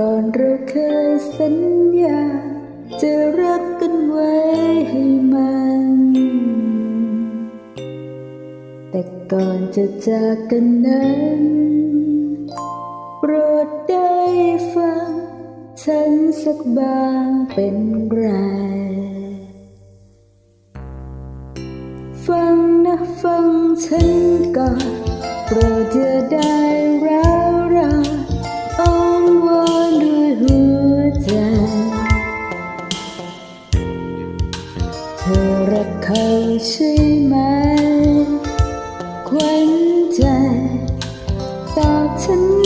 ก่อนเราเคยสัญญา จะรักกันไว้ให้มัน แต่ก่อนจะจากกันนั้น โปรดได้ฟัง ฉันสักบางเป็นไร ฟังนะฟังฉันก่อนโปรดจะได้ ธอรักเขาใช่ไหมควันใจตอบฉันน่อยคน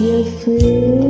โป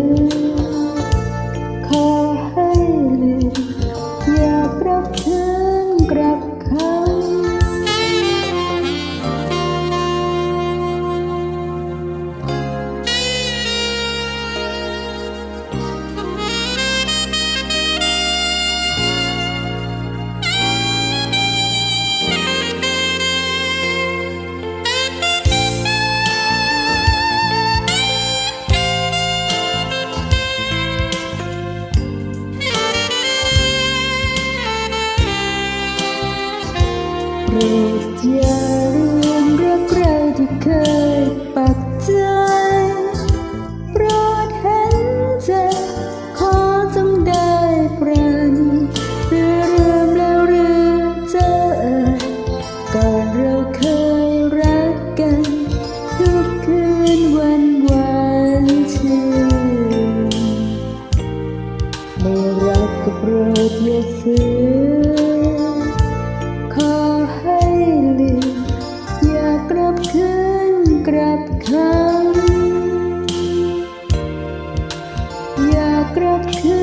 อย่าลืมรักเราที่เคยปักใจโปรดเห็นใจขอจงได้ปราณีหรือลืมแล้วหรือเจออ่ยก่อนเราเคยรักกัน ทุกคืนวันหวานชื่นไม่รักก็โปรดอย่าเสีย you.